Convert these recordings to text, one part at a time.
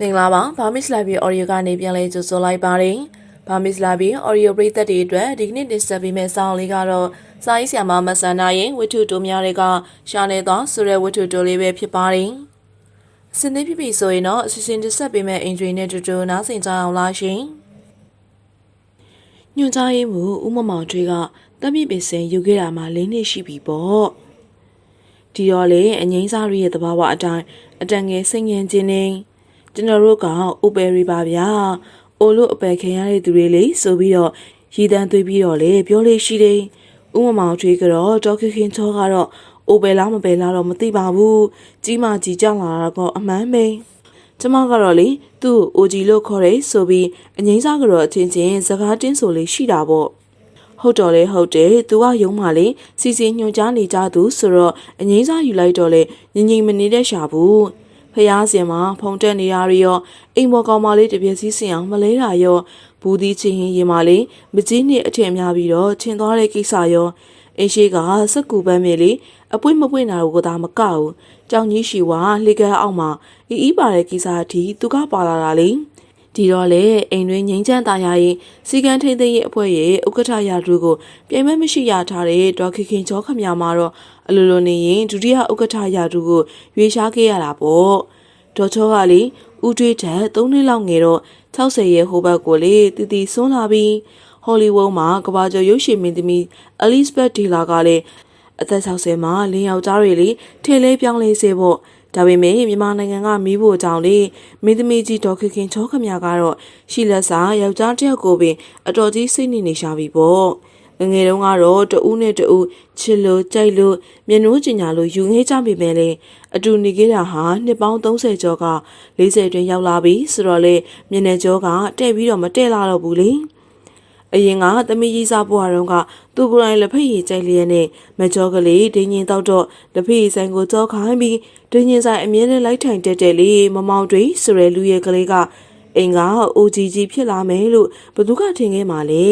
မင်္ဂလာပါဗာမစ်လာဘီအော်ဒီယိုကနေပြန်လဲကြိုဆိုလိုက်ပါတယ်ဗာမစ်လာဘီအော်ဒီယိုပရိသတ်တွေအတွက်ဒီကနေ့တင်ဆက်ပေးမယ့်ဆောင်းလေးကတော့စာရေးဆရာမမဆန္ဒရဲ့ဝတ္ထုတိုများတွေကရှာနေသောဆိုတဲ့ဝတ္ထုတိုလေးပဲဖြစ်ပါတယ်အစင်းသေးဖြစ်ပြီဆိုရင်တော့အစီအစဉ်တင်ဆက်ပေးမယ့်အင်ဂျင်နဲ့တူတူနားဆင်ကြအောင်လားရှင်ညွန်ကြားရေးမှုဦးမမောင်ထွေးကတမိပင်စင်ယူခဲ့တာမှ၄နှစ်ရှိပြီပေါ့ဒီတော့လေအငိမ့်စားရဲ့တဘာဝအတိုင်းအတန်ငယ်စိတ်ငြင်းခြင်းနေ ကျွန်တော်တို့ကအိုပယ်ရီပါဗျာအိုလို့အပယ်ခံရတဲ့သူတွေလေဆိုပြီးတော့ရည်တန်းသွေးပြီးတော့လေပြောလေးရှိတယ်ဥမမောင်ထွေးကတော့ဒေါက်ခင်ခင်ချောကတော့အိုပယ်လားမပယ်လားတော့မသိပါဘူးကြီးမကြီးကြောက်လာတာကတော့အမှန်ပဲကျမကတော့လေသူ့ကိုအိုဂျီလို့ခေါ်တယ်ဆိုပြီးအငိမ့်စားကတော့အချင်းချင်းစကားတင်းဆိုလေးရှိတာပေါ့ဟုတ်တော်လေဟုတ်တယ်သူကယုံမှလေစီစီညွှန်ကြားနေကြသူဆိုတော့အငိမ့်စားယူလိုက်တော့လေငငိမ့်မနေတဲ့ရှာဘူး ဖះစင်မှာဖုံတက်နေရရောအိမ်ပေါ်ကောင်မလေးတပြက်စီးစင်အောင်မလဲတာရောဘူးဒီချင်းရင်ရင်မလေးမကြီးနှစ်အထင်များပြီးတော့ချင်းသွားတဲ့ကိစ္စရောအင်းရှိကစက်ကူပန်းမြေလေးအပွင့်မပွင့်တာကိုသာမကဘူးကြောင်ကြီးရှိဝါလှေကအောက်မှာအီးအီးပါတဲ့ကိစ္စအထိသူကပါလာတာလေ ဒီတော့လေအိမ်တွင်ငိမ့်ချမ်းသားရရင်စီကန်းထိမ့်သိမ်းရဲ့အဖွဲ့ရဲ့ဥက္ကဋ္ဌရာထူးကိုပြိုင်မဲ့မရှိရထားတဲ့ဒေါ်ခင်ခင်ချောခမရမှာတော့အလိုလိုနေရင်ဒုတိယဥက္ကဋ္ဌရာထူးကိုရွေးရှားခဲ့ရတာပေါ့ဒေါ်ချောကလေဦးထွေးထက်၃နှစ်လောက်ငယ်တော့60ရဲ့ဟိုဘက်ကိုလေတီတီဆွန်းလာပြီးဟော်လီဝုဒ်မှာကဘာကျော်ရုပ်ရှင်မင်းသမီးအလစ်ဘတ်ဒီလာကလည်းအသက်60မှာလင်းယောက်ျားတွေလေထေလေးပြောင်းလဲစေဖို့ ဒါပေမဲ့မြန်မာနိုင်ငံကမီးဖို့ကြောင့်လေမင်းသမီးကြီးဒေါ်ခင်ခင်ချောခမရကတော့ရှိလက်စာယောက်ျားတစ်ယောက်ကိုပင်အတော်ကြီးစိတ်နေနေရှာပြီပေါ့ငငယ်တုန်းကတော့တဦးနဲ့တဦးချစ်လို့ကြိုက်လို့မျက်နှိုးကျင်ညာလို့ယူငဲကြမိပဲလေအတူနေခဲ့တာဟာနှစ်ပေါင်း30ကျော်က40တွင်ရောက်လာပြီဆိုတော့လေမျက်နှာကျောကတဲ့ပြီးတော့မတဲ့လာတော့ဘူးလေ အရင်ကသမီးကြီးစားပွားတော့ကသူကိုယ်တိုင်လက်ဖက်ရည်ကြိုက်လျက်နဲ့မကြောကလေးဒင်းရင်တောက်တော့လက်ဖက်ရည်ဆိုင်ကိုကြောခိုင်းပြီးဒင်းရင်ဆိုင်အမြဲတမ်းလိုက်ထိုင်တက်တက်လေးမမောင်တွေဆိုရဲလူရဲ့ကလေးကအိမ်ကအိုဂျီဂျီဖြစ်လာမယ်လို့ဘသူကထင်ခဲ့မှာလဲ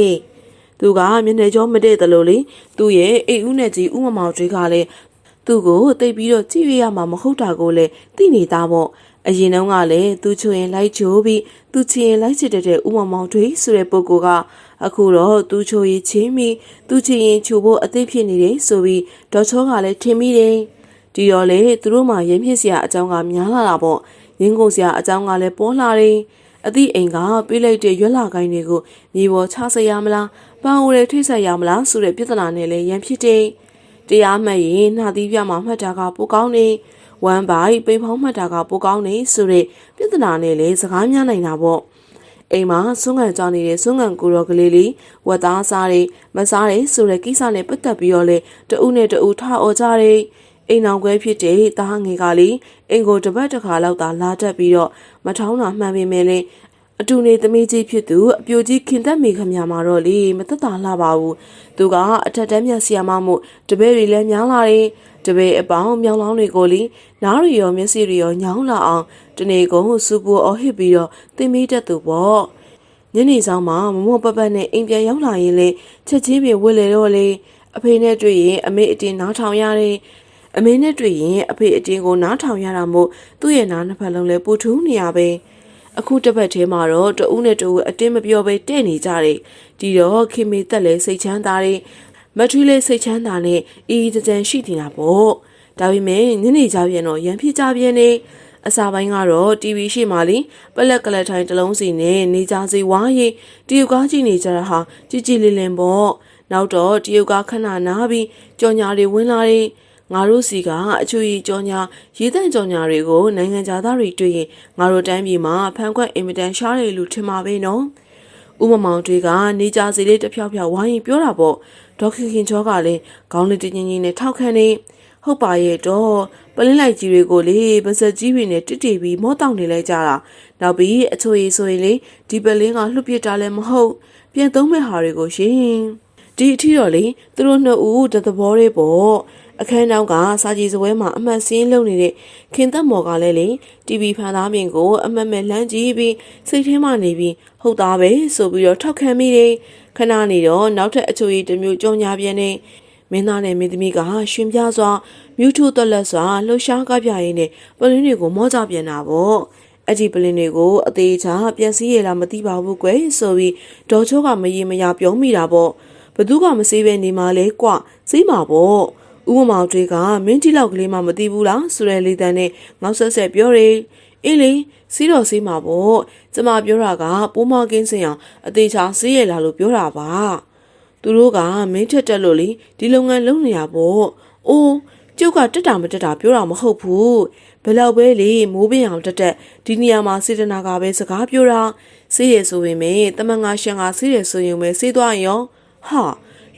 သူကမျက်နှာကြောမတည့်တယ်လို့လေသူ့ရဲ့အိမ်ဦးနဲ့ကြီးဦးမမောင်တွေကလည်းသူ့ကိုတိတ်ပြီးတော့ကြည့်ရရမှာမဟုတ်တာကိုလည်းသိနေတာပေါ့အရင်တုန်းကလည်းသူချွင်လိုက်ချိုးပြီးသူချင်လိုက်ချစ်တဲ့ဥမမောင်တွေဆိုတဲ့ပုဂ္ဂိုလ်က အခုတော့သူချိုရင်ချင်းပြီးသူချင်ရင်ချိုဖို့အသိဖြစ်နေတယ်ဆိုပြီးဒေါ်ချောကလည်းထင်မိတယ်ဒီတော့လေသူတို့မှရင်ဖြစ်စရာအကြောင်းကများလာတာပေါ့ရင်းကုန်စရာအကြောင်းကလည်းပေါ်လာတယ်အသည့်အိမ်ကပြေးလိုက်တဲ့ရွက်လာကိုင်းတွေကိုမြေပေါ်ချဆက်ရမလားပန်းအိုတွေထိဆက်ရမလားဆိုတဲ့ပြဿနာနဲ့လည်းရန်ဖြစ်တယ်တရားမှတ်ရင်နှာသီးပြမှာမှတ်တာကပိုကောင်းနေဝမ်းပိုက်ပိန်ဖောင်းမှတ်တာကပိုကောင်းနေဆိုတဲ့ပြဿနာနဲ့လည်းစကားများနိုင်တာပေါ့ အိမ်မှာဆွမ်းကန်ကြောင်းနေတဲ့ဆွမ်းကန်ကိုရောကလေးလေးဝက်သားစားတယ်မစားတယ်ဆိုတဲ့ကိစ္စနဲ့ပတ်သက်ပြီးတော့လေတဦးနဲ့တဦးထားអော်ကြတယ်အိမ်အောင်ခွဲဖြစ်တဲ့တားငယ်ကလေးအိမ်ကိုတစ်ပတ်တစ်ခါလောက်သာလာတတ်ပြီးတော့မထောင်းတာမှန်ပေမဲ့လည်း အတူနေသမီးကြီးဖြစ်သူအပြိုကြီးခင်သက်မိခမမှာတော့လေမသက်သာလှပါဘူးသူကအထက်တန်းမြတ်ဆီယာမမို့တပည့်တွေလည်းများလာတယ်တပည့်အပေါင်းမြောင်လောင်းတွေကိုလေနားရီရောမျက်စိတွေရောညောင်းလာအောင်တနေကုန်စူပူအော်ဟစ်ပြီးတော့တင်မိတတ်သူပေါ့ညနေဆောင်မှာမမောပပတ်နဲ့အိမ်ပြန်ရောက်လာရင်လေချက်ချင်းပြေဝစ်လေတော့လေအဖေနဲ့တွေ့ရင်အမေအတင်းနားထောင်ရတယ်အမေနဲ့တွေ့ရင်အဖေအတင်းကိုနားထောင်ရတာမို့သူ့ရဲ့နားနှစ်ဖက်လုံးလဲပူထူးနေရပဲ အခုတစ်ပတ်ထဲမှာတော့တဦးနဲ့တဦးအတင်းမပြောပဲတဲ့နေကြတယ်ဒီတော့ခင်မေတက်လဲစိတ်ချမ်းသာတယ်မထူးလေးစိတ်ချမ်းသာနဲ့အီးတကြံရှိနေတာပေါ့ဒါပေမဲ့ညနေကြပြန်တော့ရန်ဖြစ်ကြပြန်နေအစာပိုင်းကတော့ TV ရှိမှလीပလက်ကလက်ထိုင်တလုံးစီနဲ့နေကြစီဝါရင်တရုတ်ကားကြည့်နေကြတာဟာကြည်ကြည်လင်လင်ပေါ့နောက်တော့တရုတ်ကားခဏနားပြီးကြော်ညာတွေဝင်လာတယ် ငါတို့စီကအချူရီကြောညာရေးတန့်ကြောညာတွေကိုနိုင်ငံသားတွေတွေ့ရင်ငါတို့တိုင်းပြည်မှာဖန်ခွက်အင်မတန်ရှားတယ်လို့ထင်ပါပဲနော်။ဥမမောင်တွေကနေကြစီလေးတစ်ဖြောက်ဖြောက်ဝိုင်းပြောတာပေါ့။ဒေါခင်ခင်ချောကလည်းခေါင်းလေးတင်းကြီးနဲ့ထောက်ခံနေဟုတ်ပါရဲ့တော့ပလင်းလိုက်ကြီးတွေကိုလေပါစက်ကြီးတွေနဲ့တစ်တီပြီးမောတောင်နေလိုက်ကြတာ။နောက်ပြီးအချိုရီဆိုရင်လေဒီပလင်းကလှုပ်ပစ်တာလည်းမဟုတ်ပြန်သုံးမဲ့ဟာတွေကိုရှင်။ဒီအထီတော့လေသူတို့နှစ်ဦးတသဘောလေးပေါ့ အခန်းနောက်ကစာကြည့်စပွဲမှာအမှတ်စင်းလုပ်နေတဲ့ခင်သက်မော်ကလည်းလေ TV ဖန်သားပြင်ကိုအမှတ်မဲ့လှမ်းကြည့်ပြီးစိတ်ထဲမှနေပြီးဟုတ်သားပဲဆိုပြီးတော့ထောက်ခံမိတယ်ခဏနေတော့နောက်ထပ်အချိုရီတစ်မျိုးကြုံညာပြန်နေမင်းသားနဲ့မင်းသမီးကရှင်ပြစွာမြူးထူသွက်လက်စွာလှူရှားကားပြရင်းနဲ့ပလင်းတွေကိုမောကြပြန်တာပေါ့အဲ့ဒီပလင်တွေကိုအသေးချာပြန်စည်းရလားမသိပါဘူးကွယ်ဆိုပြီးဒေါ်ချိုးကမရေမရပြောမိတာပေါ့ဘသူကမစေးပဲနေမှလဲကွစေးမှာပေါ့ ဥပမာတွေကမင်းတိလောက်ကလေးမှမသိဘူးလားဆိုတဲ့လေတန်းနဲ့ငေါက်ဆက်ဆက်ပြောတယ်အေးလေစီးတော်စေးမှာပေါ့ကျမပြောတာကပိုးမကင်းစင်အောင်အသေးချာစေးရလားလို့ပြောတာပါသူတို့ကမင်းထက်တက်လို့လေဒီလုပ်ငန်းလုပ်နေရပေါ့အိုးကျုပ်ကတက်တာမတက်တာပြောတာမဟုတ်ဘူးဘယ်လောက်ပဲလေမိုးပင်အောင်တက်တက်ဒီနေရာမှာစေတနာကပဲစကားပြောတာစေးရဆိုပေမဲ့တမန်ငါရှန်ကစေးရဆိုရင်ပဲစေးသွားရင်ရောဟာ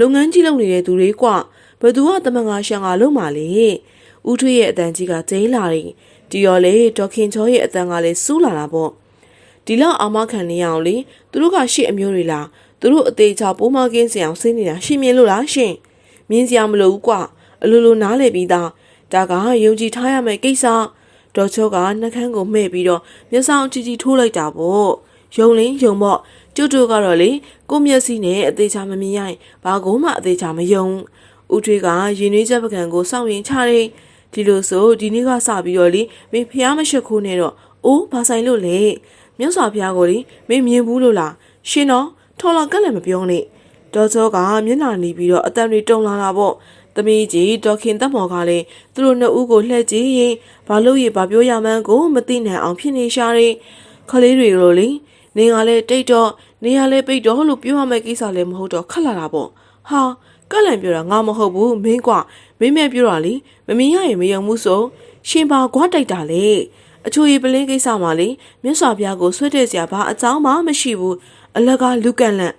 လုပ်ငန်းကြီးလုပ်နေတဲ့သူတွေက ဘယ်သူကတမန်ငါရှန်ကလုံးပါလေဦးထွေးရဲ့အတန်ကြီးကကျင်းလာတယ်ဒီရောလေဒေါက်ခင်ချောရဲ့အတန်ကလည်းစူးလာတာပေါ့ဒီလောက်အာမခံနေရအောင်လေသူတို့ကရှေ့အမျိုးတွေလားသူတို့အသေးချာပိုးမကင်းစင်အောင်ဆင်းနေတာရှင်းမြင်လို့လားရှင်မြင်စရာမလိုဘူးကွအလိုလိုနားလေပြီးသားဒါကယုံကြည်ထားရမယ့်ကိစ္စဒေါ်ချောကနှကန်းကိုမှဲ့ပြီးတော့မျက်စောင်းအကြီးကြီးထိုးလိုက်တာပေါ့ယုံလင်းယုံပေါ့ကျွတ်တို့ကတော့လေကိုမျက်စိနဲ့အသေးချာမမြင်ရရင်ဘာကိုမှအသေးချာမယုံ ဦးထွေးကရင်နှွေးချက်ပကံကိုစောင့်ရင်ချတယ်ဒီလိုဆိုဒီနေ့ကစပြီးတော့လေမင်းဖျားမရှက်ခိုးနဲ့တော့အိုးဘာဆိုင်လို့လဲမြတ်စွာဘုရားကိုလေမင်းမြင်ဘူးလို့လားရှင်တော့ထော်လာကက်လည်းမပြောနဲ့ဒေါ်စောကမျက်နှာနီးပြီးတော့အတန်တွေတုံလာတာပေါ့သမီးကြီးဒေါခင်တက်မော်ကလည်းသူတို့နှစ်ဦးကိုလှည့်ကြည့်ရင်ဘာလို့ရဘာပြောရမှန်းကိုမသိနိုင်အောင်ဖြစ်နေရှာတယ်ခလေးတွေလိုလေနေကလည်းတိတ်တော့နေရလည်းပိတ်တော့လို့ပြောရမယ့်ကိစ္စလည်းမဟုတ်တော့ခက်လာတာပေါ့ဟာ ကလန်ပြောတာငါမဟုတ်ဘူးမင်းကွာမင်းမဲ့ပြောတာလေမမင်းရရင်မယုံဘူးဆိုရှင်ပါကွာတိုက်တာလေအချိုရီပလင်းကိစ္စမှာလေမြတ်စွာဘုရားကိုဆွဲတဲ့စရာဘာအကြောင်းမှမရှိဘူးအလကလူကန်လန့်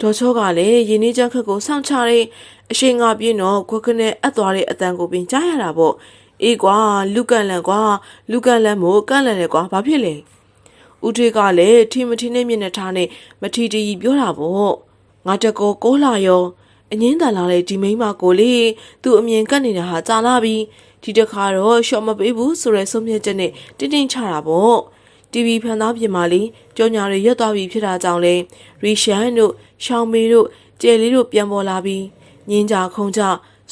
ဒေါ်ချောကလည်းရင်းနှီးချက်ခက်ကိုစောင့်ချတဲ့အရှင်ကပြင်းတော့ခွက်ခနဲ့အပ်သွားတဲ့အတန်ကိုပင်ကြားရတာပေါ့အေးကွာလူကန်လန့်ကွာလူကန်လန့်မို့ကန်လန့်လေကွာဘာဖြစ်လဲဦးထွေးကလည်းထီမထီနဲ့မျက်နှာထားနဲ့မထီတီပြောတာပေါ့ငါတကောကိုလာရော အငင်းတန်လာတဲ့ဒီမိန်းမကိုလေသူ့အမြင်ကတ်နေတာဟာကြာလာပြီဒီတခါတော့ရှော့မပေးဘူးဆိုရဲဆုံးဖြတ်ချက်နဲ့တင်းတင်းချတာပေါ့ TV ဖန်သားပြင်မာလေးကြောညာတွေရွတ်သွားပြီဖြစ်တာကြောင့်လဲရီရှန်တို့ရှောင်းမေတို့ကျယ်လေးတို့ပြန်ပေါ်လာပြီးညင်းကြခုံကြ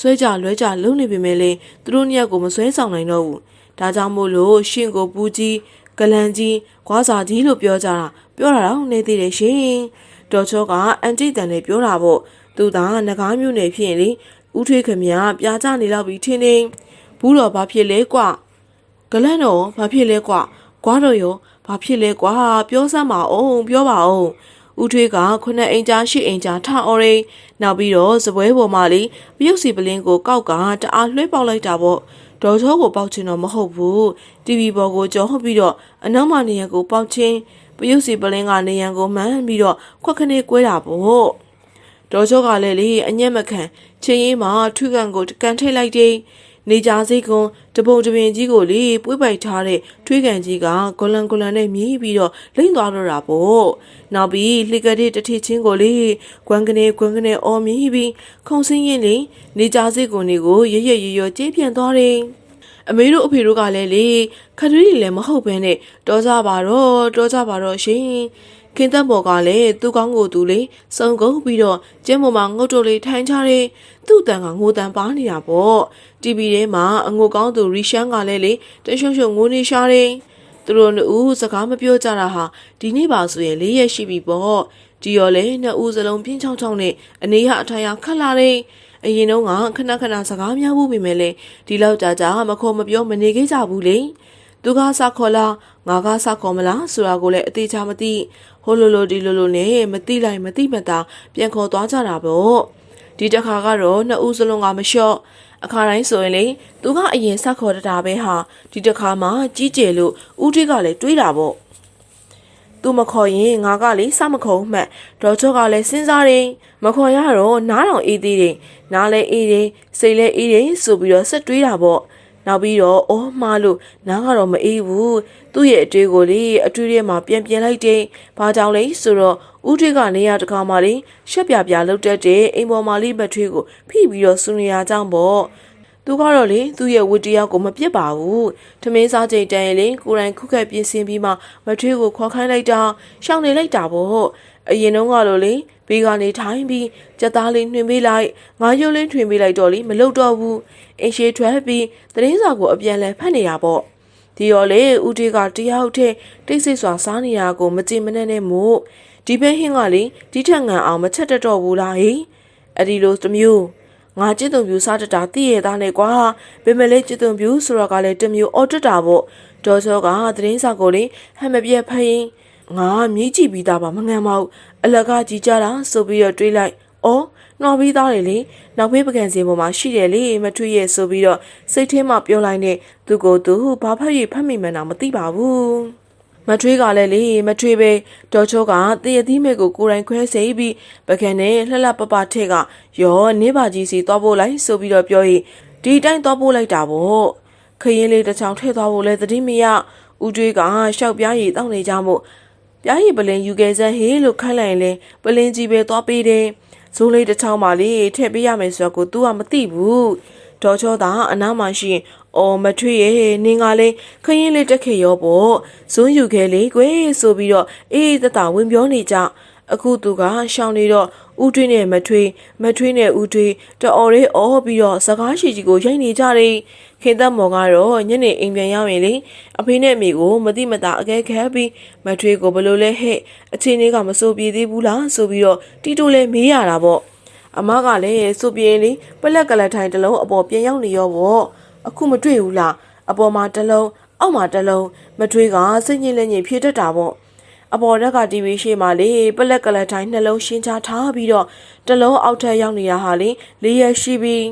ဆွဲကြလွဲကြလုံနေပေမဲ့လေသူတို့နှစ်ယောက်ကိုမဆွဲဆောင်နိုင်တော့ဘူးဒါကြောင့်မို့လို့ရှင်ကိုပူကြီးဂလန်ကြီးခွာစာကြီးလို့ပြောကြတာပြောတာတော့နေသေးတယ်ရှင်ဒေါ်ချောကအန်တီတန်နဲ့ပြောတာပေါ့ သူသာငကားမျိုးနယ်ဖြစ်ရင်လေဥထွေးခမရပြာကြနေတော့ပြီထင်းထင်းဘူးတော့ဘာဖြစ်လဲကွဂလန့်တော့ဘာဖြစ်လဲကွကွာတော့ရောဘာဖြစ်လဲကွာပြောစမ်းပါအောင်ပြောပါအောင်ဦးထွေးကခုနှစ်အိမ်ကြားရှစ်အိမ်ကြားထအော်ရိနောက်ပြီးတော့စပွဲပေါ်မှာလေပြုတ်စီပလင်းကိုကောက်ကတအားလွှဲပေါက်လိုက်တာပေါ့ဒေါ်ချောကိုပေါက်ချင်တော့မဟုတ်ဘူးတီဗီပေါ်ကိုကြောဟုတ်ပြီးတော့အနောက်မှနေရန်ကိုပေါက်ချင်းပြုတ်စီပလင်းကနေရန်ကိုမှန်းပြီးတော့ခွက်ခနဲ့ကွဲတာပေါ့ ဒေါ်ချောကလည်းလေအညက်မခံချင်းရေးမှာထွေးကန်ကိုကန်ထိတ်လိုက်တယ်နေကြစိတ်ကွန်တပုံတပင်ကြီးကိုလေပွေးပိုက်ထားတဲ့ထွေးကန်ကြီးကဂလန်ဂလန်နဲ့မြည်ပြီးတော့လိမ့်သွားတော့တာပေါ့နောက်ပြီးလှကတဲ့တထချင်းကိုလေကွမ်ကနေကွမ်ကနေအော်မြည်ပြီးခုံစင်းရင်လေနေကြစိတ်ကွန်တွေကိုရရရရကြေးပြန်သွားတယ်အမေတို့အဖေတို့ကလည်းလေခရီးလည်းမဟုတ်ဘဲနဲ့တောကြပါတော့တောကြပါတော့ရှင် ခင်သက်ပေါ်ကလည်းသူ့ကောင်းကိုသူလေစုံကုန်ပြီးတော့ကျင်းပေါ်မှာငုတ်တုတ်လေးထိုင်ချတယ်သူ့တန်ကငိုတန်ပါနေတာပေါ့ TV ထဲမှာအငိုကောင်းသူရီရှန်ကလည်းလေတရှုံရှုံငိုနေရှာတယ်သူတို့နှစ်ဦးစကားမပြောကြတာဟာဒီနေ့ပါဆိုရင်၄ရက်ရှိပြီပေါ့ဒီရော်လေနှစ်ဦးစလုံးပြင်းချောင်းချောင်းနဲ့အနေရအထာရခတ်လာတယ်အရင်တော့ကခဏခဏစကားများဘူးပြီမဲ့လေဒီလောက်ကြာကြာမခေါ်မပြောမနေခဲ့ကြဘူးလေသူကစခေါ်လား ငါကစခေါ်မလားဆိုတာကိုလည်းအသေးချာမသိဟိုလိုလိုဒီလိုလိုနဲ့မသိလိုက်မသိမသာပြန်ခေါ်သွားကြတာပေါ့ဒီတစ်ခါကတော့နှစ်ဦးစလုံးကမလျှော့အခါတိုင်းဆိုရင်လေသူကအရင်စခေါ်တတာပဲဟာဒီတစ်ခါမှကြီးကျယ်လို့ဦးထွေးကလည်းတွေးတာပေါ့သူမခေါ်ရင်ငါကလေစမခုံမှတ်ဒေါ်ချောကလည်းစဉ်းစားတယ်မခေါ်ရတော့နားတောင်အေးသေးတယ်နားလည်းအေးတယ်စိတ်လည်းအေးတယ်ဆိုပြီးတော့ဆက်တွေးတာပေါ့ နောက်ပြီးတော့အော်မှားလို့နားကတော့မအေးဘူးသူ့ရဲ့အတွေ့ကိုလေအတွေ့ထဲမှာပြန်ပြန်လိုက်တယ်ဘာကြောင့်လဲဆိုတော့ဦးထွေးကနေရာတကာမှလေရှက်ပြပြလှုပ်တတ်တဲ့အိမ်ပေါ်မှာလေးမထွေးကိုဖိပြီးတော့စူနေရကြောင်းပေါ့သူကတော့လေသူ့ရဲ့ဝတ္တရားကိုမပြစ်ပါဘူးထမင်းစားချိန်တန်ရင်လေကိုရိုင်းခုခက်ပြင်ဆင်ပြီးမှမထွေးကိုခေါ်ခိုင်းလိုက်တာရှောင်းနေလိုက်တာပေါ့ အရင်တုန်းကတော့လေဘေးကနေထိုင်ပြီးကြက်သားလေးနှွင်ပေးလိုက်ငါးရုပ်လေးထွင်ပေးလိုက်တော့လေမလုပ်တော့ဘူးအင်းရှိထွက်ပြီးသတင်းစာကိုအပြန်လဲဖတ်နေတာပေါ့ ဒီရောလေဦးတေးကတယောက်တည်းတိတ်ဆိတ်စွာစားနေတာကိုမကြင်မနဲ့နဲ့မို့ဒီဘဲဟင်းကလေဒီထက်ငံအောင်မချက်တတ်တော့ဘူးလားဟိအဲ့ဒီလိုတစ်မျိုးငါจิตတုံပြူစားတတ်တာသိရသားနဲ့ကွာဘယ်မလဲจิตတုံပြူဆိုတော့ကလည်းတစ်မျိုးအော်တက်တာပေါ့ဒေါ်စောကသတင်းစာကိုလေဟမ်မပြက်ဖရင် ငါမြည်ကြည့်ပြီးသားပါမငံမဟုတ်အလကကြီးကြတာဆိုပြီးတော့တွေးလိုက်အော်နှော်ပြီးသားတယ်လေနောက်ဖေးပကံစင်ပေါ်မှာရှိတယ်လေမထွေးရဲ့ဆိုပြီးတော့စိတ်ထဲမှာပြောလိုက်နဲ့သူကိုသူဘာဖတ်ရဖတ်မိမှန်းတော့မသိပါဘူးမထွေးကလည်းလေမထွေးပဲဒေါ်ချိုးကတရသီးမဲကိုကိုယ်တိုင်ခွဲစိပြီးပကံနဲ့လှလှပပထက်ကရောနေပါကြီးစီသွားဖို့လိုက်ဆိုပြီးတော့ပြောရင်ဒီတိုင်းသွားဖို့လိုက်တာပေါ့ခရင်လေးတစ်ချောင်းထည့်သွားဖို့လဲသတိမရဦးတွေးကရှောက်ပြားရည်တောင်းနေကြမို့ ပြားရည်ပလင်ယူခဲ့စမ်းဟေးလို့ခိုင်းလိုက်ရင်လဲပလင်ကြီးပဲသွားပေးတယ်ဇိုးလေးတစ်ချောင်းပါလေထည့်ပေးရမယ်ဆိုတော့ကို तू ကမသိဘူးဒေါ်ချောသာအနားမှာရှိရင်အော်မထွေးရဲ့နင်းကလေးခရင်လေးတက်ခေရောပေါ့ဇွန်းယူခဲ့လေကွယ်ဆိုပြီးတော့အေးတတဝင်ပြောနေကြ အခုသူကရှောင်းနေတော့ဦးထွေးနဲ့မထွေးမထွေးနဲ့ဦးထွေးတအော်လေးအော်ပြီးတော့စကားရှိကြီးကိုရိုက်နေကြတယ်ခင်သက်မော်ကတော့ညနေအိမ်ပြန်ရောက်ရင်လေအဖေနဲ့အမေကိုမတိမတာအကဲခဲပြီးမထွေးကိုဘလို့လဲဟဲ့အချင်းလေးကမစိုးပြေသေးဘူးလားဆိုပြီးတော့တီတိုလဲမေးရတာပေါ့အမကလည်းစုပြေးလေးပလက်ကလထိုင်တစ်လုံးအပေါ်ပြန်ရောက်နေရောပေါ့အခုမတွေ့ဘူးလားအပေါ်မှာတစ်လုံးအောက်မှာတစ်လုံးမထွေးကစိတ်ညစ်လက်ညစ်ဖြည့်တတ်တာပေါ့ အပေါ်တက်က TV ရှေ့မှာလေပလက်ကလထိုင်နှလုံးရှင်းချထားပြီးတော့တစ်လုံးအောက်ထပ်ရောက်နေတာဟာလေလေးရရှိပြီး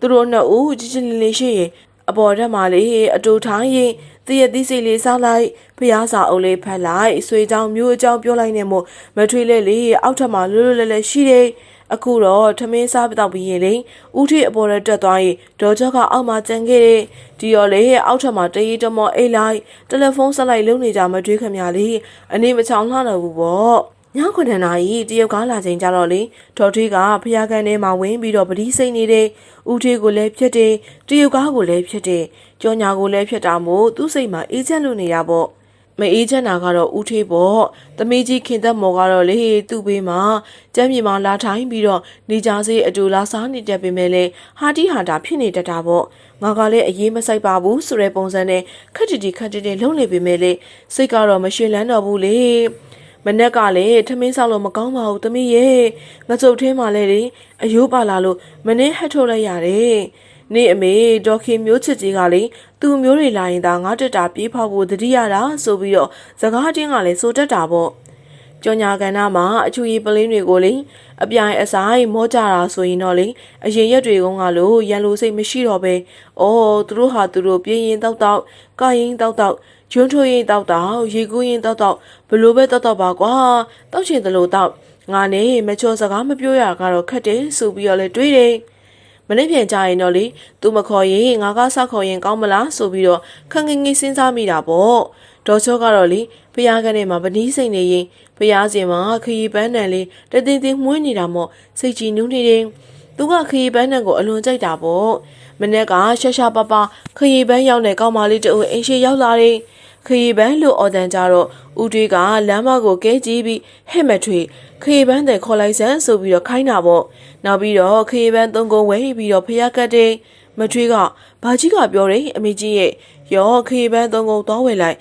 သူတို့နှစ်ဦးကြီးကြီးလေးလေးရှိရင်အပေါ်တက်မှာလေအတူထိုင်းရင်တည့်ရသီးစိတ်လေးစားလိုက်ဖျားစာအုပ်လေးဖက်လိုက်ဆွေချောင်းမျိုးအကြောင်းပြောလိုက်နေမို့မထွေးလေလေအောက်ထပ်မှာလွတ်လွတ်လပ်လပ်ရှိတယ် အခုတော့ထမင်းစားတော့ပြီးရင်လေဦးထိအပေါ်နဲ့တက်သွားရင်ဒေါ်ကျော်ကအောက်မှာကြံခဲ့တယ်ဒီရောလေအောက်ထပ်မှာတရီတမောအိတ်လိုက်တယ်လီဖုန်းဆက်လိုက်လုံနေကြမတွေးခမလေးအနေမချောင်လှတော့ဘူးပေါ့ညခုနှစ်နာရီတရုတ်ကားလာချိန်ကြတော့လေဒေါ်ထွေးကဖျားကန်ထဲမှာဝင်ပြီးတော့ပတိစိတ်နေတယ်ဦးထွေးကိုလည်းဖြစ်တယ်တရုတ်ကားကိုလည်းဖြစ်တယ်ကြောညာကိုလည်းဖြစ်တာမို့သူ့စိတ်မှာအေးချမ်းလို့နေတာပေါ့ မအေးချမ်းတာကတော့ဦးထေးပေါ့။သမီးကြီးခင်သက်မော်ကတော့လေသူ့ဘေးမှာကျမ်းမြေမှာလာထိုင်ပြီးတော့နေကြစေအတူလာစားနေတတ်ပေမဲ့လေဟာတီဟာတာဖြစ်နေတတ်တာပေါ့။ငါကလည်းအေးမဆိုင်ပါဘူးဆိုတဲ့ပုံစံနဲ့ခက်တီတီခက်တီတီလုံနေပေမဲ့လေစိတ်ကတော့မရှင်လန်းတော့ဘူးလေ။မနက်ကလည်းထမင်းဆောက်လို့မကောင်းပါဘူးသမီးရဲ့ငါကျုပ်ထဲမှာလည်းလေအယိုးပါလာလို့မနေ့ဟတ်ထုတ်လိုက်ရတယ်။ နေအမေဒေါ်ခင်မျိုးချစ်ကြီးကလေသူ့မျိုးတွေလာရင်သာငါတက်တာပြေးဖောက်ဖို့တတိရတာဆိုပြီးတော့စကားချင်းကလည်းစိုးတက်တာပေါ့ကြော်ညာကဏ္ဍမှာအချူရီပလင်းတွေကိုလေအပြိုင်အဆိုင်မောကြတာဆိုရင်တော့လေအရင်ရက်တွေကငါလို့ရန်လိုစိတ်မရှိတော့ပဲ။အော်သူတို့ဟာသူတို့ပြင်းရင်တောက်တောက်ကရင်တောက်တောက်ကျွန်းထိုးရင်တောက်တောက်ရေကူးရင်တောက်တောက်ဘလို့ပဲတောက်တောက်ပါကွာ။တောက်ချင်တယ်လို့တောက်ငါနဲ့မချောစကားမပြောရကတော့ခက်တယ်ဆိုပြီးတော့လေတွေးတယ်။ မနေ့ပြန်ကြရင်တော့လေသူမခေါ်ရင်ငါကစခေါ်ရင်ကောင်းမလားဆိုပြီးတော့ခန်းငငယ်စဉ်းစားမိတာပေါ့ဒေါ်ချောကတော့လေဖျားကနဲ့မှာဗနီးစိတ်နေရင်ဖျားစင်မှာခရီးပန်းတန်လေးတသိသိမှုန်းနေတာမို့စိတ်ကြည်နူးနေတယ်သူကခရီးပန်းတန်ကိုအလွန်ကြိုက်တာပေါ့မနေ့ကရှာရှာပပခရီးပန်းရောက်တဲ့ကောင်းမလေးတူအင်းရှိရောက်လာတယ် ခရီးပန်းလို့အော်တန်ကြတော့ဦးတွေကလမ်းမကိုကဲကြည့်ပြီးဟဲ့မထွေခရီးပန်းတဲ့ခေါ်လိုက်စမ်းဆိုပြီးတော့ခိုင်းတာပေါ့နောက်ပြီးတော့ခရီးပန်းသုံးကုန်ဝဲပြီးတော့ဖျားကတ်တဲ့မထွေကဘာကြီးကပြောတယ်အမေကြီးရဲ့ရောခရီးပန်းသုံးကုန်သွားဝယ်လိုက်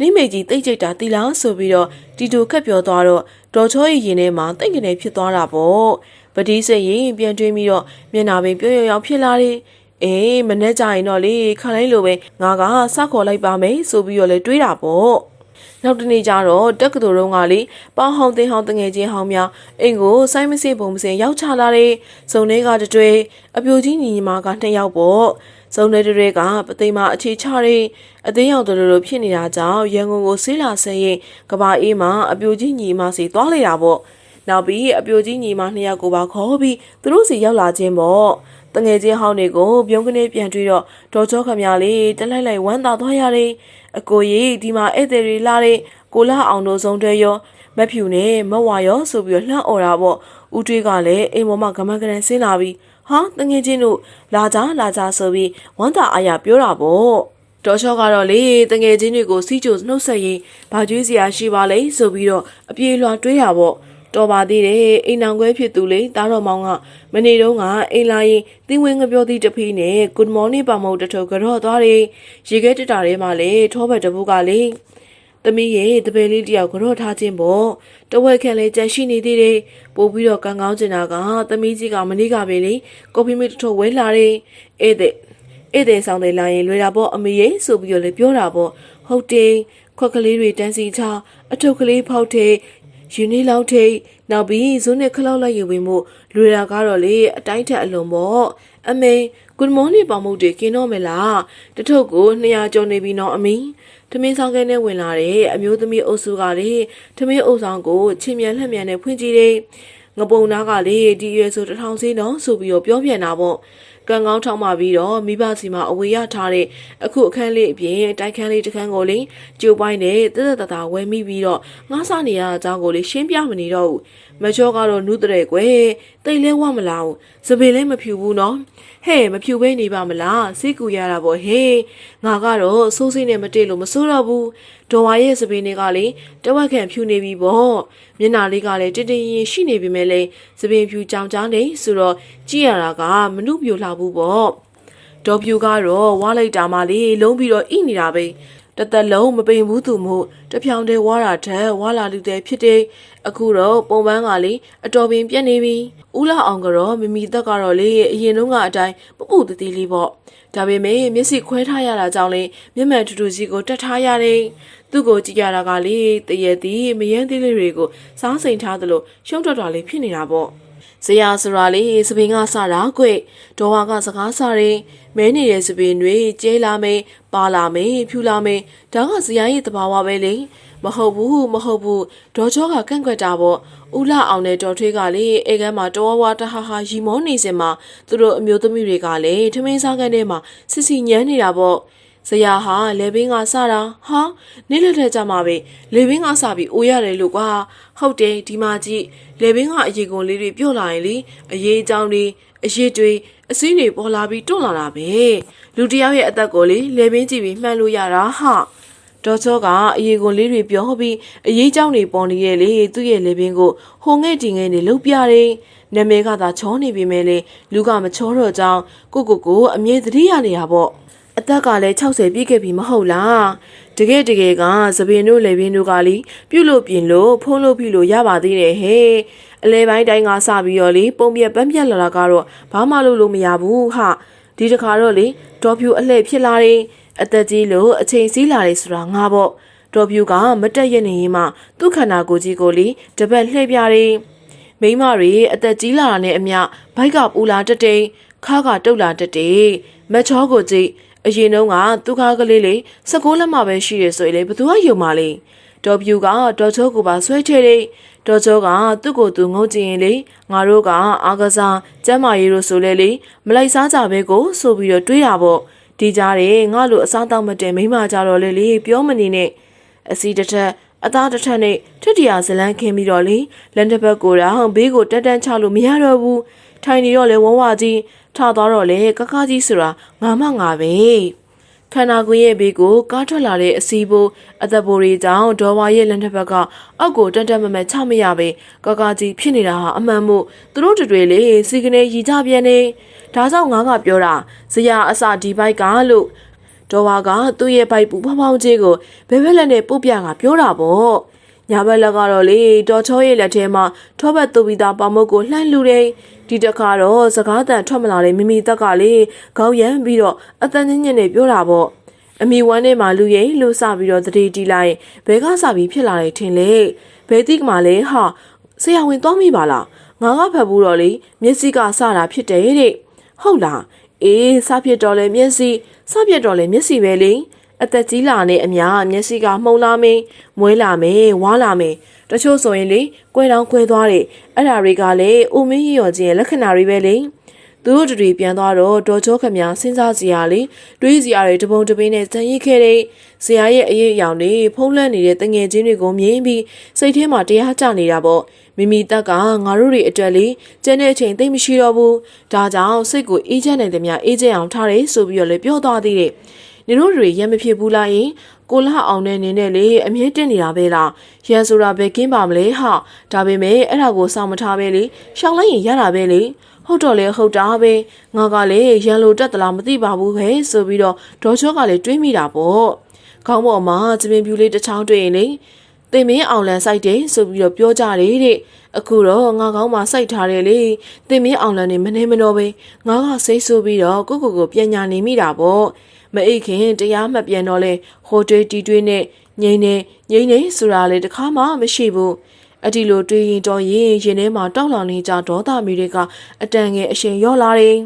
နေမေကြီးတိတ်ကြိတ်တာတီလားဆိုပြီးတော့တီတိုခက်ပြောသွားတော့ဒေါ်ချောရီရင်ထဲမှာတိတ်ကနေဖြစ်သွားတာပေါ့ပတိစိတ်ရင်ပြန်တွေးပြီးတော့မျက်နာပင်ပြောရအောင်ဖြစ်လာတယ် အေးမနေ့ကျရင်တော့လေခလိုက်လိုပဲငါကစခေါ်လိုက်ပါမယ်ဆိုပြီးတော့လေတွေးတာပေါ့နောက်တနေ့ကျတော့တက္ကသိုလ်တုန်းကလေပေါဟောင်းသိဟောင်းတငယ်ချင်းဟောင်းများအိမ်ကိုစိုင်းမစေပုံမစင်ရောက်ချလာတဲ့ဇုံတွေကတတွေအပြိုကြီးညီမကနှစ်ယောက်ပေါ့ဇုံတွေတွေကပသိမ်မှာအခြေချတဲ့အသိရောက်တို့လိုဖြစ်နေတာကြောင့်ရန်ကုန်ကိုဆေးလာဆဲရင်ကဘာအေးမှာအပြိုကြီးညီမစီသွားလိုက်တာပေါ့နောက်ပြီးအပြိုကြီးညီမနှစ်ယောက်ကိုပါခေါ်ပြီးသူတို့စီရောက်လာခြင်းပေါ့ တငယ်ချင်းဟောင်းတွေကိုပြုံးကနေပြန်တွေ့တော့ဒေါ်ချောခမလေးတလိုက်လိုက်ဝမ်းသာသွားရတယ်အကိုကြီးဒီမှာဧည့်သည်တွေလာတဲ့ကိုလာအောင်တို့ဆုံးတဲ့ရောမဖြူနဲ့မဝါရောဆိုပြီးလှမ်းអော်တာပေါ့ဦးတွေးကလည်းအိမ်ပေါ်မှာဂမန်ကရန်ဆင်းလာပြီးဟာတငယ်ချင်းတို့လာကြလာကြဆိုပြီးဝမ်းသာအားရပြောတာပေါ့ဒေါ်ချောကတော့လေတငယ်ချင်းတွေကိုစီးကြိုနှုတ်ဆက်ရင်ဘာကျွေးစရာရှိပါလဲဆိုပြီးတော့အပြေလွှာတွေးရပေါ့ တော်ပါသေးတယ်အိမ်အောင်ခွဲဖြစ်သူလေတားတော်မောင်ကမနေ့တုန်းကအိမ်လာရင်သင်းဝင်းငပြောသည့်တဖီးနဲ့ good morning ပါမုတ်တထုပ်ကြော့သွားတယ်ရေခဲတက်တာထဲမှာလေထောဘက်တပုတ်ကလေသမီးရဲ့တပည့်လေးတယောက်ကြော့ထားခြင်းပေါ့တဝက်ခန့်လဲကြန့်ရှိနေသေးတယ်ပို့ပြီးတော့ကံကောင်းကျင်တာကသမီးကြီးကမနေ့ကပဲလေကော်ဖီမစ်တထုပ်ဝဲလာတယ်ဧည့်သည်ဧည့်သည်ဆောင်တယ်လာရင်လွယ်တာပေါ့အမေရဲ့ဆိုပြီးတော့လေပြောတာပေါ့ဟုတ်တယ်ခွက်ကလေးတွေတန်းစီချအထုပ်ကလေးဖောက်တဲ့ ယူနီလောက်ထိတ်နောက်ပြီးဇွန်းနဲ့ခလောက်လိုက်ယူပြီးမှုလွေတာကတော့လေအတိုင်းထက်အလွန်ပေါ့အမေ good morning ပေါမုတ်တွေကင်းတော့မလားတထုပ်ကို200ကျော်နေပြီနော်အမီထမင်းဆောင်ကဲနဲ့ဝင်လာတဲ့အမျိုးသမီးအုပ်စုကလေထမင်းအုပ်ဆောင်ကိုချင်းမြန်လှက်မြန်နဲ့ဖွင့်ကြည့်တယ်ငပုံနာကလေဒီရွယ်ဆိုတထောင်စင်းတော့ဆိုပြီးတော့ပြောပြန်တာပေါ့ ကံကောင်းထောက်မှပြီးတော့မိဘစီမှာအဝေရထားတဲ့အခုအခန်းလေးအပြင်တိုက်ခန်းလေးတစ်ခန်းကိုလေကျိုးပိုင်းနဲ့တသက်တတာဝဲမိပြီးတော့ငားစားနေရတဲ့အကြောင်းကိုလေရှင်းပြမနေတော့ဘူးမချောကတော့နုတဲ့ကွယ်တိတ်လဲဝမလာဘူးစပင်လည်းမဖြူဘူးနော် ဟဲ့မဖြူဘဲနေပါမလားစိတ်ကူရတာပေါ့ဟေးငါကတော့စိုးစိတ်နဲ့မတည့်လို့မစိုးတော့ဘူးဒေါ်ဝါရဲ့စပင်တွေကလေတဝက်ခန့်ဖြူနေပြီပေါ့မျက်နှာလေးကလည်းတင်းတင်းရင်ရှိနေပြီမဲ့လေစပင်ဖြူကြောင်ကြားနေဆိုတော့ကြည့်ရတာကမနုပြိုလှဘူးပေါ့ဒေါ်ပြူကတော့ဝါလိုက်တာမှလေလုံးပြီးတော့ဣနေတာပဲ တသက်လုံးမပိန်ဘူးသူမို့တဖြောင်တည်းဝါတာထက်ဝါလာလူတဲ့ဖြစ်တဲ့အခုတော့ပုံပန်းကလေအတော်ပင်ပြက်နေပြီဦးလာအောင်ကတော့မမီသက်ကတော့လေအရင်တုန်းကအတိုင်းပပူတတိလေးပေါ့ဒါပေမဲ့မျက်စိခွဲထားရတာကြောင့်လေမျက်မှန်ထူထူကြီးကိုတက်ထားရတယ်သူ့ကိုကြည့်ရတာကလေတရေသည်မယန်းသေးလေးတွေကိုစားစိန်ထားသလိုရှုံးတော်တော်လေးဖြစ်နေတာပေါ့ ဇရာစရာလေးစပင်ကစတာကွဒေါ်ဝါကစကားစရင်မဲနေတဲ့စပင်တွေကျဲလာမယ်ပါလာမယ်ဖြူလာမယ်ဒါကဇရာရဲ့တဘာဝပဲလေမဟုတ်ဘူးမဟုတ်ဘူးဒေါ်ချောကကန့်ကွက်တာပေါ့ဦးလာအောင်နဲ့ဒေါ်ထွေးကလေအဲကမ်းမှာတဝဝတဟာဟာရီမောနေစင်မှာသူတို့အမျိုးသမီးတွေကလည်းထမင်းစားကန်ထဲမှာစစ်စီညမ်းနေတာပေါ့ ဇရာဟာလေဘင်းကစတာဟာနေ့လက်ထက်ကြမှာပဲလေဘင်းကစပြီးအိုးရတယ်လို့ကွာဟုတ်တယ်ဒီမှာကြည့်လေဘင်းကအရေကုန်လေးတွေပြုတ်လာရင်လေအရေးအကြောင်းတွေအရေးတွေအစင်းတွေပေါ်လာပြီးတွန့်လာတာပဲလူတစ်ယောက်ရဲ့အသက်ကိုလေလေဘင်းကြည့်ပြီးမှန်လို့ရတာဟာဒေါ်ချောကအရေကုန်လေးတွေပြောပြီးအရေးကြောင်းတွေပေါ်နေရဲ့လေသူ့ရဲ့လေဘင်းကိုဟိုငဲ့တင်ငဲ့နေလှုပ်ပြတယ်နာမည်ကသာချောနေပြီမဲ့လေလူကမချောတော့ကြောင်းကိုကိုကိုအမြဲသတိရနေတာပေါ့ အသက်ကလည်း60ပြည့်ခဲ့ပြီမဟုတ်လားတကယ်တကယ်ကသပင်တို့လေပင်တို့ကလीပြုတ်လို့ပြင်လို့ဖုံးလို့ပြီလို့ရပါသေးတယ်ဟဲ့အလဲပိုင်းတိုင်းကစပြီးတော့လေပုံပြက်ပန်းပြက်လာတာကတော့ဘာမှလုပ်လို့မရဘူးဟာဒီတခါတော့လေဒေါ်ဖြူအလှည့်ဖြစ်လာတယ်အသက်ကြီးလို့အချိန်စည်းလာတယ်ဆိုတာငါပေါ့ဒေါ်ဖြူကမတက်ရနေရင်မှသူ့ခန္ဓာကိုယ်ကြီးကိုလေတပတ်လှည့်ပြတယ်မိမတွေအသက်ကြီးလာတာနဲ့အမျှဘိုက်ကပူလာတက်တိန်ခါကတုတ်လာတက်တိန်မချောကိုကြည့် အရင်တုန်းကသူခါကလေးလေး16လက်မှပဲရှိရဆိုရင်လေဘသူကယုံပါလိမ့်ဒေါ်ပြူကဒေါ်ချောကိုပါဆွဲထည့်တယ်ဒေါ်ချောကသူ့ကိုသူငုံကြည့်ရင်လေငါတို့ကအာကစားကျမ်းမာရေးလို့ဆိုလေလေမလိုက်စားကြပဲကိုဆိုပြီးတော့တွေးတာပေါ့ဒီကြားတယ်ငါလိုအစားတောက်မတင်မိမကြတော့လေလေပြောမနေနဲ့အစီတစ်ထက်အသားတစ်ထက်နဲ့ထက်တရာဇလန်းခင်းပြီးတော့လေလက်တစ်ဘက်ကိုတော့ဘေးကိုတက်တန်းချလို့မရတော့ဘူးထိုင်နေတော့လေဝဝကြီး ထသွားတော့လေကကားကြီးဆိုတာငါမှငါပဲခန္ဓာကိုယ်ရဲ့ဘေးကိုကားထွက်လာတဲ့အစီးဘိုးအသက်ဘိုးတွေကြောင့်ဒေါ်ဝါရဲ့လက်တစ်ဘက်ကအောက်ကိုတက်တက်မမချမရပဲကကားကြီးဖြစ်နေတာဟာအမှန်မို့သူတို့တွေလေစီကနေရီကြပြန်နေဒါကြောင့်ငါကပြောတာဇရာအစဒီဘိုက်ကလို့ဒေါ်ဝါကသူ့ရဲ့ဘိုက်ပူဖောင်းဖောင်းကြီးကိုဘဲဘဲလက်နဲ့ပုတ်ပြကပြောတာပေါ့ညာဘက်လက်ကတော့လေတော်ချောရဲ့လက်ထဲမှာထောဘက်တူပီတာပေါမုတ်ကိုလှမ်းလူတယ် ဒီတခါတော့စကားတန်ထွက်မလာတဲ့မိမိတက်ကလေခေါင်းရမ်းပြီးတော့အတန်ညင်ညင်နဲ့ပြောတာပေါ့အမိဝမ်းထဲမှာလူရိတ်လို့စပြီးတော့တတိတီလိုက်ဘဲကစပြီးဖြစ်လာတယ်ထင်လေဘဲတိကမှလည်းဟာဆရာဝန်သွားမိပါလားငါကဖတ်ဘူးတော့လေမျက်စိကစတာဖြစ်တယ်တဲ့ဟုတ်လားအေးစဖြစ်တော့လေမျက်စိစဖြစ်တော့လေမျက်စိပဲလေ အသက်ကြီးလာနဲ့အများမျက်စိကမှုံလာမင်းမွေးလာမယ်ဝါလာမယ်တချို့ဆိုရင်လေကွဲတောင်းကွဲသွားတယ်အဲ့ဓာတွေကလည်းဦးမင်းရော်ခြင်းရဲ့လက္ခဏာတွေပဲလေသူတို့တွေပြန်သွားတော့ဒေါ်ချောခမစဉ်းစားစရာလေတွေးစရာတွေတပုံတပင်းနဲ့ဇန်ရိတ်ခဲ့တဲ့ဇရာရဲ့အရေးအယောင်တွေဖုံးလွှမ်းနေတဲ့တငယ်ချင်းတွေကိုမြင်ပြီးစိတ်ထဲမှာတရားကျနေတာပေါ့မိမိတက်ကငါတို့တွေအတွက်လေကျန်တဲ့အချိန်သိမ့်မရှိတော့ဘူးဒါကြောင့်စိတ်ကိုအေးချမ်းနိုင်တဲ့များအေးချမ်းအောင်ထားတယ်ဆိုပြီးတော့လည်းပြောသွားသေးတယ် နင်တို့တွေရံမဖြစ်ဘူးလားယင်ကိုလှအောင်တဲ့နေနဲ့လေအမြဲတက်နေတာပဲလားရန်ဆိုတာပဲကင်းပါမလဲဟာဒါပေမဲ့အဲ့ဒါကိုစောင့်မထားပဲလေရှောင်းလိုက်ရင်ရတာပဲလေဟုတ်တော့လေဟုတ်တာပဲငါကလေရန်လိုတက်သလားမသိပါဘူးခဲဆိုပြီးတော့ဒေါ်ချောကလည်းတွေးမိတာပေါ့ခေါင်းပေါ်မှာသပင်ပြူလေးတစ်ချောင်းတွေ့ရင်လေတင်မင်းအောင်လန်စိုက်တယ်ဆိုပြီးတော့ပြောကြတယ်တဲ့အခုတော့ငါကောင်းမှာစိုက်ထားတယ်လေတင်မင်းအောင်လန်နေမနေမတော့ပဲငါကစိတ်ဆိုးပြီးတော့ကိုကိုကိုပြန်ညာနေမိတာပေါ့ မအိတ်ခင်တရားမှပြန်တော့လေဟိုတွေးတီတွေးနဲ့ငိမ့်နေငိမ့်နေဆိုတာလေတခါမှမရှိဘူးအဒီလိုတွေးရင်တော့ရင်ရင်ထဲမှာတောက်လောင်နေကြဒေါသမီတွေကအတန်ငယ်အရှင်ရော့လာတယ်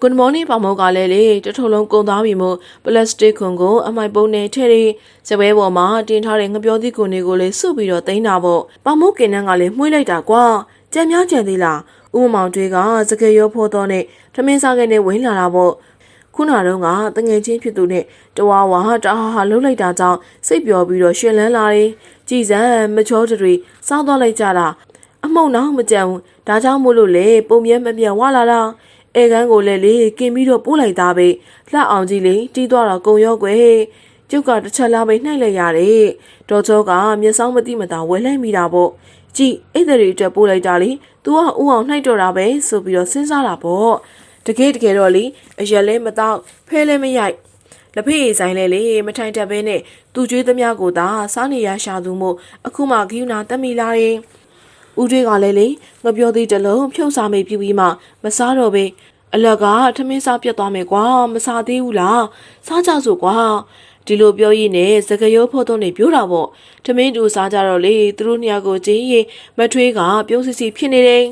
Good morning ပေါမောကလည်းလေတထုံလုံးကုန်သွားပြီမို့ပလတ်စတစ်ခွန်ကိုအမိုက်ပုံးနဲ့ထည့်ပြီးစပွဲပေါ်မှာတင်ထားတဲ့ငပြောသီးကွန်တွေကိုလည်းစုပြီးတော့သိမ်းတာပေါ့ပေါမောကင်နန်းကလည်းမှုှေးလိုက်တာကွာကြံများကြံသေးလားဥမမောင်တွေကစကယ်ရောဖို့တော့နဲ့ထမင်းစားကနေဝင်လာတာပေါ့ ခုနတော့ကတငယ်ချင်းဖြစ်သူနဲ့တဝါဝါတဟာဟာလှုပ်လိုက်တာကြောင့်စိတ်ပျော်ပြီးတော့ရှင်လန်းလာတယ်ကြည်စံမချောတွေစောင်းသွားလိုက်ကြတာအမုံတော့မကြံဘူးဒါကြောင့်မို့လို့လေပုံမြဲမပြတ်ဝလာတာအဲကန်းကိုလည်းလေกินပြီးတော့ပို့လိုက်သားပဲလှအောင်ကြီးလေတီးသွားတော့ကုံရော့ကွယ်ကျုပ်ကတစ်ချက်လာပဲနှိုက်လိုက်ရတယ်ဒေါ်ချောကမျက်စောင်းမတိမတာဝဲလိုက်မိတာပေါ့ကြည်အိတ်တွေအတွက်ပို့လိုက်တာလေ तू ကဥအောင်နှိုက်တော့တာပဲဆိုပြီးတော့စဉ်းစားတာပေါ့ တကယ်တကယ်တော့လေအရက်လဲမတော့ဖဲလဲမရိုက်လက်ဖေးဆိုင်လဲလေမထိုင်တတ်ပဲနဲ့သူကျွေးသမျှကိုသာစားနေရရှာသူမို့အခုမှဂိူနာတက်မိလာရင်ဦးတွေကလည်းလေငပြောသေးတလုံးဖြုတ်စားမေးပြပြီးမှမစားတော့ပဲအလက်ကထမင်းစားပြတ်သွားမယ်ကွာမစားသေးဘူးလားစားကြစို့ကွာဒီလိုပြောရင်းနဲ့စကရိုးဖို့တော့နေပြောတာပေါ့ထမင်းတူစားကြတော့လေသူတို့နှစ်ယောက်ကိုချင်းရင်မထွေးကပြုံးစစ်စစ်ဖြစ်နေတယ်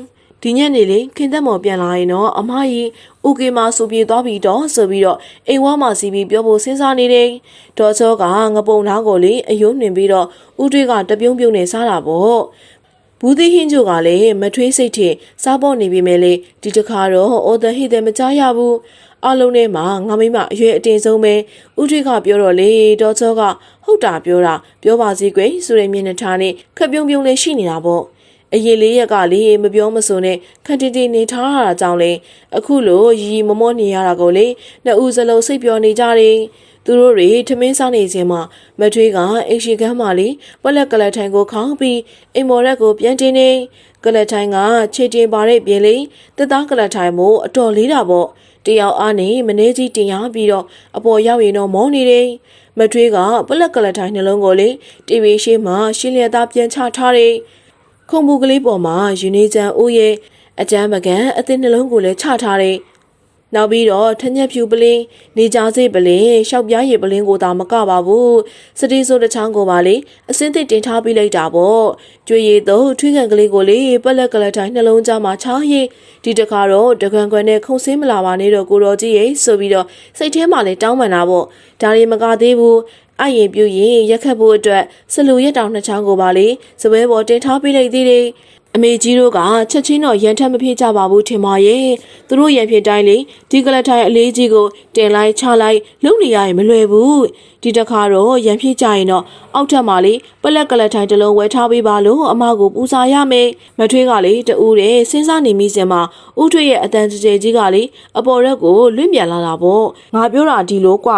ဒီညနေလေခင်သက်မော်ပြန်လာရင်တော့အမကြီးဥကေမာစူပြေသွားပြီတော့ဆိုပြီးတော့အိမ်ဝါမှာစီပြီးပြောဖို့စဉ်းစားနေတယ်ဒေါ်ချောကငပုံသားကိုလေအယုံနှင်ပြီးတော့ဥတွေကတပြုံးပြုံးနဲ့စားတာပေါ့ဘူးသီးဟင်းချိုကလည်းမထွေးစိတ်ထင်စားပေါ်နေပြီမဲ့လေဒီတခါတော့အော်ဒဟိတဲ့မကြားရဘူးအလုံးထဲမှာငါမိမအရွယ်အတင်ဆုံးပဲဥထွေးကပြောတော့လေဒေါ်ချောကဟုတ်တာပြောတာပြောပါစီကွယ်ဆိုတဲ့မျက်နှာထားနဲ့ခက်ပြုံးပြုံးလေးရှိနေတာပေါ့ အရေးလေးရက်ကလေမပြောမစုံနဲ့ခက်တီတီနေထားရတာကြောင့်လေအခုလိုရီရီမမောနေရတာကိုလေနှစ်ဦးစလုံးစိတ်ပျော်နေကြတယ်သူတို့တွေထမင်းစားနေစဉ်မှာမထွေးကအိမ်ရှိကမ်းမှလေပလက်ကလက်ထိုင်ကိုခေါင်းပြီးအိမ်မော်ရက်ကိုပြန်တင်နေကလက်ထိုင်ကခြေတင်ပါတဲ့ပြင်လေတက်သားကလက်ထိုင်မို့အတော်လေးတာပေါ့တယောက်အားနေမနေကြီးတင်ရပြီးတော့အပေါ်ရောက်ရင်တော့မောနေတယ်မထွေးကပလက်ကလက်ထိုင်နှလုံးကိုလေတီဗီရှေးမှာရှင်းလျက်သားပြန်ချထားတယ် ခုံပူကလေးပေါ်မှာယူနေချန်ဦးရဲ့အကြမ်းမကန်အသင်းနှလုံးကိုလည်းချထားတယ်နောက်ပြီးတော့ထညက်ဖြူပလင်းနေကြစိပလင်းရှောက်ပြားရည်ပလင်းကိုသာမကပါဘူးစတီးဆိုတစ်ချောင်းကိုပါလေအစင်းသစ်တင်ထားပြီးလိုက်တာပေါ့ကျွေရည်တော့ထွေးကန်ကလေးကိုလေပက်လက်ကလက်တိုင်းနှလုံးသားမှာချားရည်ဒီတခါတော့တကွန်ကွန်နဲ့ခုံစင်းမလာပါနဲ့တော့ကိုတော်ကြီးရဲ့ဆိုပြီးတော့စိတ်ထဲမှာလည်းတောင်းပန်တာပေါ့ဒါရီမကသေးဘူး အရင်ပြူရင်ရက်ခတ်ဖို့အတွက်စလူရက်တောင်နှစ်ချောင်းကိုပါလေစပွဲပေါ်တင်ထားပေးလိုက်သေးတယ်အမေကြီးတို့ကချက်ချင်းတော့ရန်ထက်မဖြစ်ကြပါဘူးထင်ပါရဲ့သူတို့ရန်ဖြစ်တိုင်းလေဒီကလထိုင်အလေးကြီးကိုတင်လိုက်ချလိုက်လုံနေရရင်မလွယ်ဘူးဒီတခါတော့ရန်ဖြစ်ကြရင်တော့အောက်ထပ်မှာလေပလက်ကလထိုင်တစ်လုံးဝဲထားပေးပါလို့အမကိုပူဇာရမယ်မထွေးကလေတူးတဲ့စဉ်းစားနေမိစင်မှာဥထွေးရဲ့အတန်ကြဲကြီးကလေအပေါ်ရက်ကိုလွင့်ပြန်လာတာပေါ့ငါပြောတာဒီလိုကွ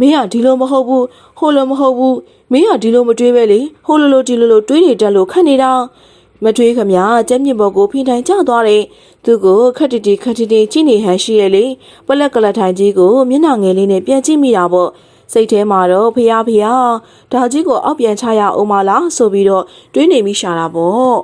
မင်းကဒီလိုမဟုတ်ဘူးဟိုလိုမဟုတ်ဘူးမင်းကဒီလိုမတွေးပဲလေဟိုလိုလိုဒီလိုလိုတွေးနေတက်လို့ခတ်နေတာမထွေးခမကျမ်းမြင့်ဘော်ကိုဖိထိုင်ကျသွားတယ်သူကိုခက်တီတီခက်တီတီကြည့်နေဟန်ရှိရလေပလက်ကလထိုင်ကြီးကိုမျက်နှာငယ်လေးနဲ့ပြန်ကြည့်မိတာပေါ့စိတ်ထဲမှာတော့ဖျားဖျားဒါကြီးကိုအောက်ပြန်ချရအောင်မလားဆိုပြီးတော့တွေးနေမိရှာတာပေါ့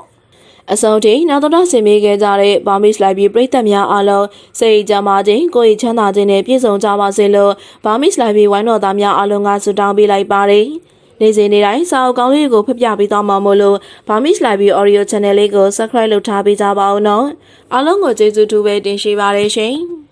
အစုံထိန်နောက်တော့ဆင်မေးခဲ့ကြတဲ့ Burmese Library ပြည်သက်များအားလုံးစိတ်ကြမ်းပါခြင်းကိုယ်ချမ်းသာခြင်းနဲ့ပြည့်စုံကြပါစေလို့ Burmese Library ဝိုင်းတော်သားများအားလုံးကဆုတောင်းပေးလိုက်ပါတယ်။နေ့စဉ်နေ့တိုင်းစာအုပ်ကောင်းလေးကိုဖျက်ပြပေးသွားမှာမို့လို့ Burmese Library Audio Channel လေးကို Subscribe လုပ်ထားပေးကြပါဦးနော်။အားလုံးကိုကျေးဇူးတူပဲတင်ရှိပါတယ်ရှင်။